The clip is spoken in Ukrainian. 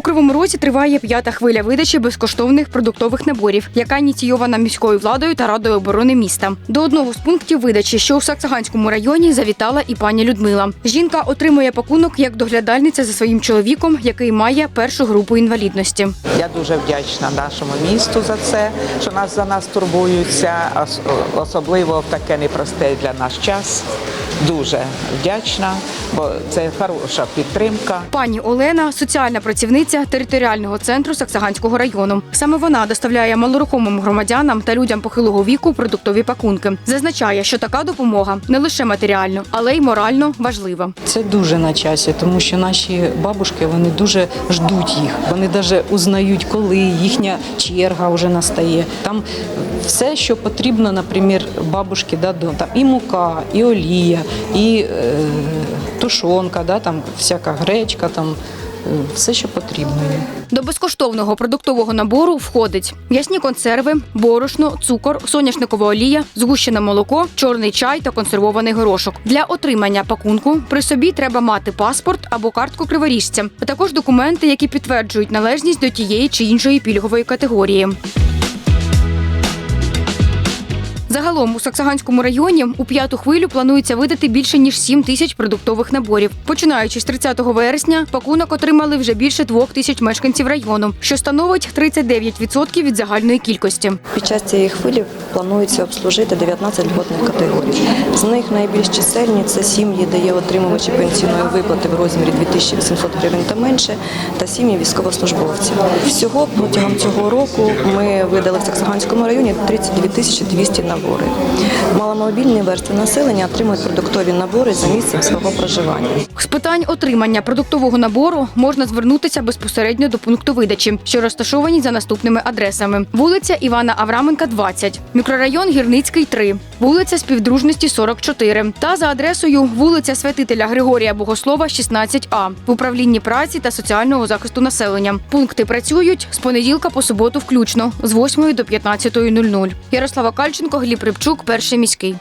Кривому Розі триває п'ята хвиля видачі безкоштовних продуктових наборів, яка ініційована міською владою та радою оборони міста. До одного з пунктів видачі, що у Саксаганському районі, завітала і пані Людмила. Жінка отримує пакунок як доглядальниця за своїм чоловіком, який має першу групу інвалідності. Я дуже вдячна нашому місту за це, що нас за нас турбуються, ос- особливо в таке непросте для нас час. Дуже вдячна, бо це хороша підтримка. Пані Олена соціальна працівниця територіального центру Саксаганського району. Саме вона доставляє малорухомим громадянам та людям похилого віку продуктові пакунки. Зазначає, що така допомога не лише матеріально, але й морально важлива. Це дуже на часі, тому що наші бабушки вони дуже ждуть їх. Вони навіть узнають, коли їхня черга вже настає. Там все, що потрібно, наприклад, бабушки, да, до- там і мука, і олія, і е, тушонка, да, там всяка гречка, там е, все, що потрібно. До безкоштовного продуктового набору входить м'ясні консерви, борошно, цукор, соняшникова олія, згущене молоко, чорний чай та консервований горошок. Для отримання пакунку при собі треба мати паспорт або картку криворіжця, а також документи, які підтверджують належність до тієї чи іншої пільгової категорії. Загалом у Саксаганському районі у п'яту хвилю планується видати більше ніж 7 тисяч продуктових наборів. Починаючи з 30 вересня, пакунок отримали вже більше двох тисяч мешканців району, що становить 39% від загальної кількості. Під час цієї хвилі планується обслужити 19 льготних категорій. З них найбільш чисельні це сім'ї, де є отримувачі пенсійної виплати в розмірі 2800 гривень та менше, та сім'ї військовослужбовців. Всього протягом цього року ми видали в Саксаганському районі 32 тисячі 200 набори. Маломобільні верстви населення отримують продуктові набори за місцем свого проживання. З питань отримання продуктового набору можна звернутися безпосередньо до пункту видачі, що розташовані за наступними адресами: вулиця Івана Авраменка, 20, мікрорайон Гірницький, 3, вулиця Співдружності, 44 та за адресою вулиця Святителя Григорія Богослова, 16А в управлінні праці та соціального захисту населення. Пункти працюють з понеділка по суботу, включно з 8 до 15.00. Ярослава Кальченко, Гліб Припчук, перший міський.